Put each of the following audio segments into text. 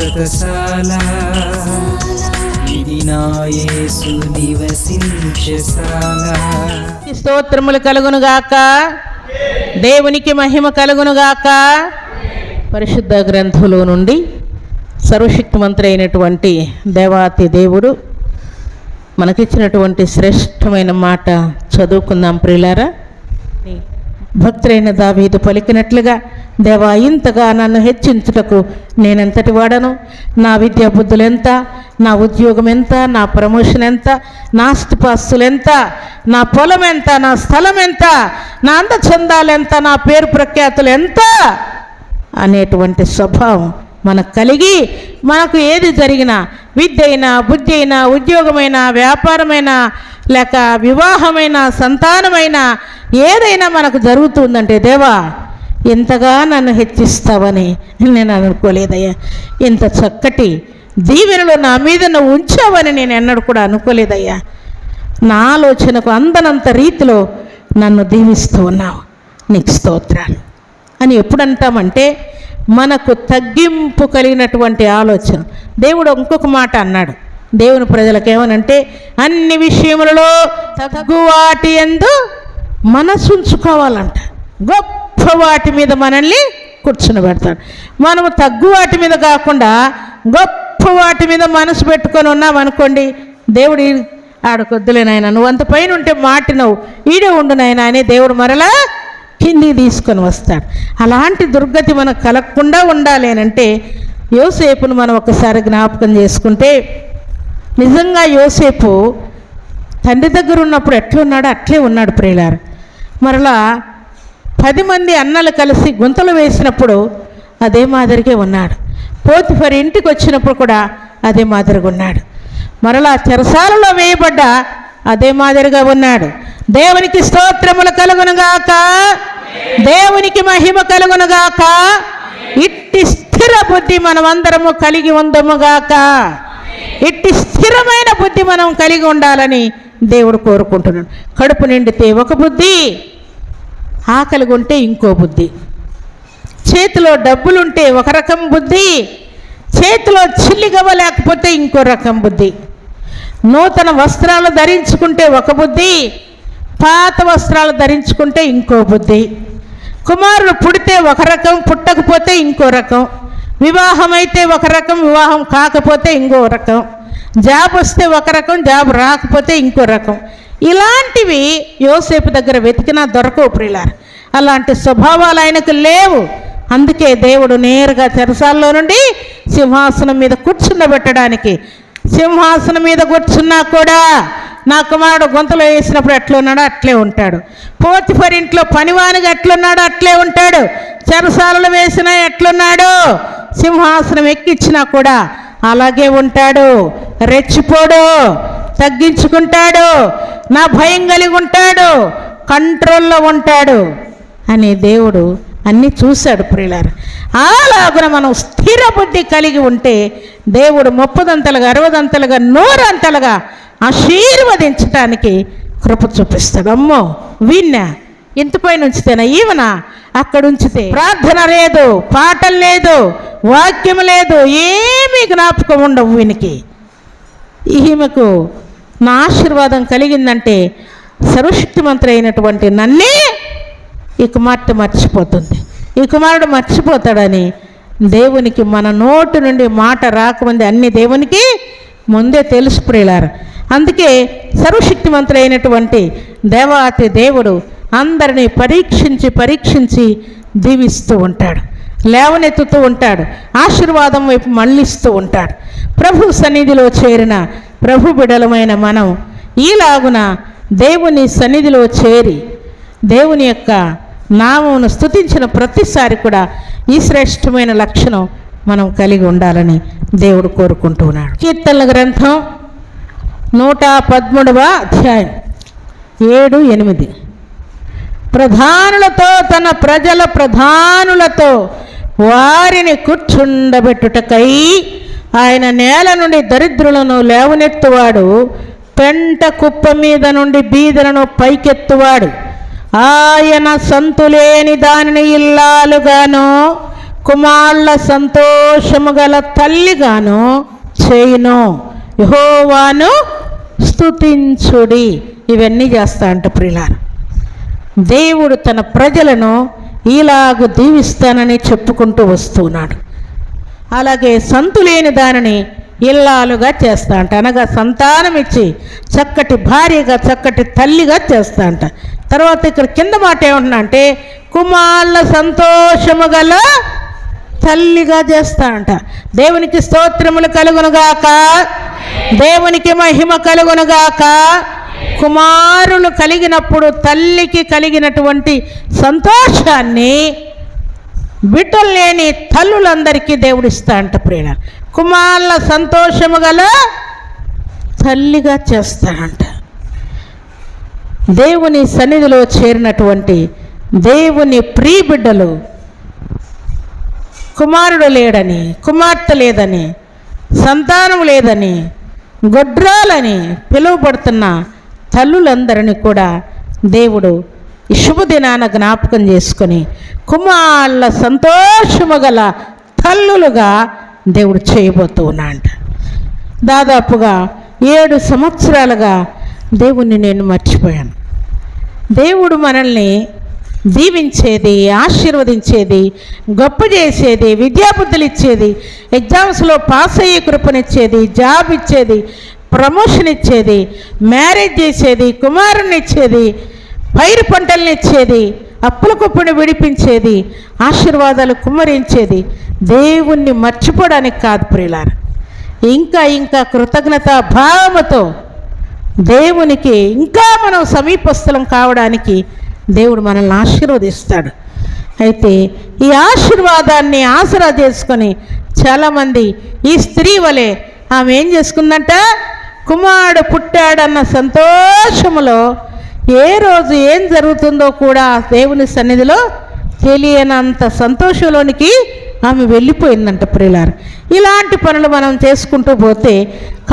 శాశ్వతశాల ఇది నా యేసు నివసించశాల స్తోత్రములు కలుగునుగాక దేవునికి మహిమ కలుగునుగాక పరిశుద్ధ గ్రంథంలో నుండి సర్వశక్తిమంతుడు అయినటువంటి దేవాతి దేవుడు మనకిచ్చినటువంటి శ్రేష్టమైన మాట చదువుకుందాం ప్రిలారా భక్తులైన దావీదు పలికినట్లుగా దేవా ఇంతగా నన్ను హెచ్చించుటకు నేనెంతటి వాడను? నా విద్యా బుద్ధులు ఎంత నా ఉద్యోగం ఎంత నా ప్రమోషన్ ఎంత నా ఆస్తిపాస్తులు ఎంత నా పొలం ఎంత నా స్థలం ఎంత నా అందచందాలు ఎంత నా పేరు ప్రఖ్యాతులు ఎంత అనేటువంటి స్వభావం మనకు కలిగి మనకు ఏది జరిగినా విద్య అయినా బుద్ధి అయినా ఉద్యోగమైనా వ్యాపారమైనా లేక వివాహమైన సంతానమైనా ఏదైనా మనకు జరుగుతుందంటే దేవా ఇంతగా నన్ను హెచ్చిస్తావని నేను అనుకోలేదయ్యా. ఇంత చక్కటి దీవెనలు నా మీద నువ్వు ఉంచావని నేను ఎన్నడూ కూడా అనుకోలేదయ్యా. నా ఆలోచనకు అందనంత రీతిలో నన్ను దీవిస్తూ ఉన్నావు. నీకు స్తోత్రాలు. అని ఎప్పుడంటామంటే మనకు తగ్గింపు కలిగినటువంటి ఆలోచన. దేవుడు ఇంకొక మాట అన్నాడు. దేవుని ప్రజలకు ఏమనంటే అన్ని విషయములలో తగ్గు వాటి ఎందు మనసు ఉంచుకోవాలంట గొప్ప వాటి మీద మనల్ని కూర్చుని పెడతాడు మనము తగ్గు వాటి మీద కాకుండా గొప్ప వాటి మీద మనసు పెట్టుకొని ఉన్నామనుకోండి దేవుడు ఆడకొద్దులే నాయన నువ్వు అంత పైన ఉంటే మాటినవు ఈడే ఉండు నాయన అని దేవుడు మరలా కిందికి తీసుకొని వస్తాడు. అలాంటి దుర్గతి మనకు కలగకుండా ఉండాలి అంటే యోసేపును మనం ఒకసారి జ్ఞాపకం చేసుకుంటే నిజంగా యోసేపు తండ్రి దగ్గర ఉన్నప్పుడు ఎట్లున్నాడో అట్లే ఉన్నాడు ప్రియులారు. మరలా పది మంది అన్నలు కలిసి గుంతలు వేసినప్పుడు అదే మాదిరిగా ఉన్నాడు. పోతిఫర్ ఇంటికి వచ్చినప్పుడు కూడా అదే మాదిరిగా ఉన్నాడు. మరలా చెరసాలలో వేయబడ్డ అదే మాదిరిగా ఉన్నాడు. దేవునికి స్తోత్రములు కలుగునుగాక. దేవునికి మహిమ కలుగునుగాక. ఇట్టి స్థిర బుద్ధి మనమందరము కలిగి ఉందముగాక. ఇట్టి స్థిరమైన బుద్ధి మనం కలిగి ఉండాలని దేవుడు కోరుకుంటున్నాడు. కడుపు నిండితే ఒక బుద్ధి ఆకలి ఉంటే ఇంకో బుద్ధి. చేతిలో డబ్బులుంటే ఒక రకం బుద్ధి చేతిలో చిల్లిగవ్వలేకపోతే ఇంకో రకం బుద్ధి. నూతన వస్త్రాలు ధరించుకుంటే ఒక బుద్ధి పాత వస్త్రాలు ధరించుకుంటే ఇంకో బుద్ధి. కుమారుడు పుడితే ఒక రకం పుట్టకపోతే ఇంకో రకం. వివాహం అయితే ఒక రకం వివాహం కాకపోతే ఇంకో రకం. జాబ్ వస్తే ఒక రకం జాబ్ రాకపోతే ఇంకో రకం. ఇలాంటివి యోసేపు దగ్గర వెతికినా దొరకవు ప్రియులారు. అలాంటి స్వభావాలు ఆయనకు లేవు. అందుకే దేవుడు నేరుగా చెరసాల్లో నుండి సింహాసనం మీద కూర్చుండబెట్టడానికి సింహాసనం మీద కూర్చున్నా కూడా నా కుమారుడు గొంతలో వేసినప్పుడు ఎట్లున్నాడో అట్లే ఉంటాడు. పోతిఫర్ ఇంట్లో పనివానిగా ఎట్లున్నాడో అట్లే ఉంటాడు. చెరసాలలో వేసినా ఎట్లున్నాడు సింహాసనం ఎక్కించినా కూడా అలాగే ఉంటాడు. రెచ్చిపోడు తగ్గించుకుంటాడు నా భయం కలిగి ఉంటాడు కంట్రోల్లో ఉంటాడు అని దేవుడు అన్నీ చూశాడు ప్రియులారు. అలాగున మనం స్థిర బుద్ధి కలిగి ఉంటే దేవుడు ముప్పదంతలుగా అరవదంతలుగా నూరంతలుగా ఆశీర్వదించటానికి కృప చూపిస్తాడు. అమ్మో విన్నా ఇంతపై ఉంచితేనా ఈవన? అక్కడ ఉంచితే ప్రార్థన లేదు పాటలు లేదు వాక్యం లేదు ఏమీ జ్ఞాపకం ఉండవు వీనికి. ఈమెకు నా ఆశీర్వాదం కలిగిందంటే సర్వశక్తిమంతుడు అయినటువంటి నన్నే ఈ కుమార్తె మర్చిపోతుంది. ఈ కుమారుడు మర్చిపోతాడని దేవునికి మన నోటి నుండి మాట రాకముందే అన్ని దేవునికి ముందే తెలుసు ప్రియులారు. అందుకే సర్వశక్తిమంతుడు అయినటువంటి దేవాతి దేవుడు అందరినీ పరీక్షించి పరీక్షించి దీవిస్తూ ఉంటాడు. లేవనెత్తుతూ ఉంటాడు. ఆశీర్వాదం వైపు మళ్ళిస్తూ ఉంటాడు. ప్రభు సన్నిధిలో చేరిన ప్రభు బిడలమైన మనం ఈలాగున దేవుని సన్నిధిలో చేరి దేవుని యొక్క నామమును స్తుతించిన ప్రతిసారి కూడా ఈ శ్రేష్టమైన లక్షణం మనం కలిగి ఉండాలని దేవుడు కోరుకుంటున్నాడు కీర్తనల గ్రంథం నూట పదమూడవ అధ్యాయం ఏడు ఎనిమిది. ప్రధానులతో తన ప్రజల ప్రధానులతో వారిని కూర్చుండబెట్టుటకై ఆయన నేల నుండి దరిద్రులను లేవనెత్తువాడు పెంట కుప్ప మీద నుండి బీదలను పైకెత్తువాడు. ఆయన సంతులేని దానిని ఇల్లాలుగాను కుమారుల సంతోషము గల తల్లిగాను చేయును. యహోవాను స్తుతించుడి. ఇవన్నీ చేస్తా అంట ప్రిలారు దేవుడు తన ప్రజలను ఇలాగు దీవిస్తానని చెప్పుకుంటూ వస్తున్నాడు. అలాగే సంతు లేని దానిని ఇల్లాలుగా చేస్తా అంట అనగా సంతానం ఇచ్చి చక్కటి భార్యగా చక్కటి తల్లిగా చేస్తా అంట తర్వాత ఇక్కడ కింద మాట ఏమంటున్నా అంటే కుమారుల సంతోషము గల తల్లిగా చేస్తా అంట దేవునికి స్తోత్రములు కలుగునుగాక దేవునికి మహిమ కలుగునుగాక కుమారులు కలిగినప్పుడు తల్లికి కలిగినటువంటి సంతోషాన్ని బిడ్డలు లేని తల్లులందరికీ దేవుడిస్తా అంట ప్రేరణ. కుమారుల సంతోషము గల తల్లిగా చేస్తాడంట దేవుని సన్నిధిలో చేరినటువంటి దేవుని ప్రీ బిడ్డలు కుమారుడు లేడని కుమార్తె లేదని సంతానం లేదని గొడ్రాలని పిలువబడుతున్న తల్లులందరినీ కూడా దేవుడు ఈ శుభదినాన జ్ఞాపకం చేసుకొని కుమారుల సంతోషము గల తల్లులుగా దేవుడు చేయబోతూ ఉన్నాడు దాదాపుగా ఏడు సంవత్సరాలుగా దేవుణ్ణి నేను మర్చిపోయాను. దేవుడు మనల్ని దీవించేది ఆశీర్వదించేది గొప్ప చేసేది విద్యాబుద్ధులు ఇచ్చేది ఎగ్జామ్స్లో పాస్ అయ్యే కృపనిచ్చేది జాబ్ ఇచ్చేది ప్రమోషన్ ఇచ్చేది మ్యారేజ్ చేసేది కుమారుని ఇచ్చేది పైరు పంటల్ని ఇచ్చేది అప్పుల కుప్పని విడిపించేది ఆశీర్వాదాలు కుమ్మరించేది. దేవుణ్ణి మర్చిపోవడానికి కాదు ప్రియులారా. ఇంకా ఇంకా కృతజ్ఞత భావముతో దేవునికి ఇంకా మనం సమీపస్థలం కావడానికి దేవుడు మనల్ని ఆశీర్వదిస్తాడు. అయితే ఈ ఆశీర్వాదాన్ని ఆసరా చేసుకొని చాలామంది ఈ స్త్రీ వలె ఆమె ఏం చేసుకుందంట? కుమారుడు పుట్టాడన్న సంతోషములో ఏ రోజు ఏం జరుగుతుందో కూడా దేవుని సన్నిధిలో తెలియనంత సంతోషంలోనికి ఆమె వెళ్ళిపోయిందంట ప్రియులారు. ఇలాంటి పనులు మనం చేసుకుంటూ పోతే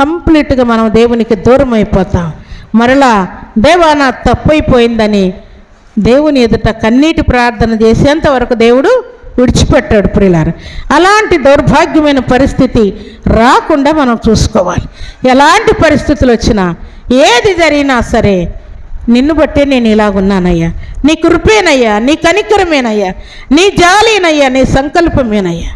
కంప్లీట్గా మనం దేవునికి దూరం అయిపోతాం. మరలా దేవా నా తప్పైపోయిందని దేవుని ఎదుట కన్నీటి ప్రార్థన చేసేంత వరకు దేవుడు విడిచిపెట్టాడు ప్రియులారు. అలాంటి దౌర్భాగ్యమైన పరిస్థితి రాకుండా మనం చూసుకోవాలి. ఎలాంటి పరిస్థితులు వచ్చినా ఏది జరిగినా సరే నిన్ను బట్టే నేను ఇలాగున్నానయ్యా. నీ కృపేనయ్యా నీ కనికరమేనయ్యా నీ జాలీనయ్యా నీ సంకల్పమేనయ్యా.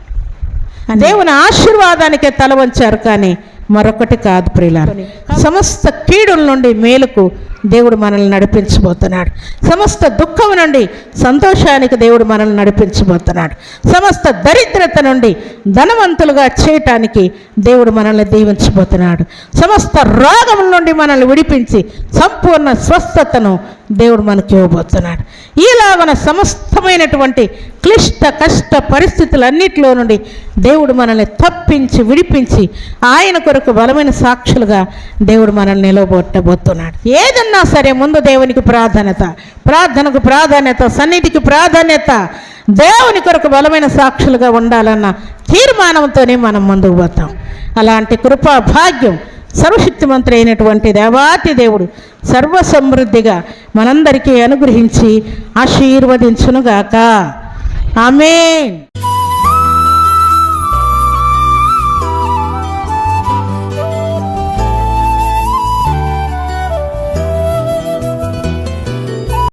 దేవుని ఆశీర్వాదానికే తల వంచారు కానీ మరొకటి కాదు ప్రియులారు. సమస్త కీడుల నుండి మేలుకు దేవుడు మనల్ని నడిపించబోతున్నాడు. సమస్త దుఃఖం నుండి సంతోషానికి దేవుడు మనల్ని నడిపించబోతున్నాడు. సమస్త దరిద్రత నుండి ధనవంతులుగా చేయటానికి దేవుడు మనల్ని దీవించబోతున్నాడు. సమస్త రోగముల నుండి మనల్ని విడిపించి సంపూర్ణ స్వస్థతను దేవుడు మనకి ఇవ్వబోతున్నాడు. మన సమస్తమైనటువంటి క్లిష్ట కష్ట పరిస్థితులన్నిటిలో నుండి దేవుడు మనల్ని తప్పించి విడిపించి ఆయన కొరకు బలమైన సాక్షులుగా దేవుడు మనల్ని నిలబొట్టబోతున్నాడు. ఏదన్నా సరే ముందు దేవునికి ప్రాధాన్యత ప్రార్థనకు ప్రాధాన్యత సన్నిధికి ప్రాధాన్యత దేవుని కొరకు బలమైన సాక్షులుగా ఉండాలన్న తీర్మానంతోనే మనం ముందుకు పోతాం. అలాంటి కృపా భాగ్యం సర్వశక్తిమంతుడు అయినటువంటి దేవాతి దేవుడు సర్వ సమృద్ధిగా మనందరికీ అనుగ్రహించి ఆశీర్వదించునుగాక. ఆమె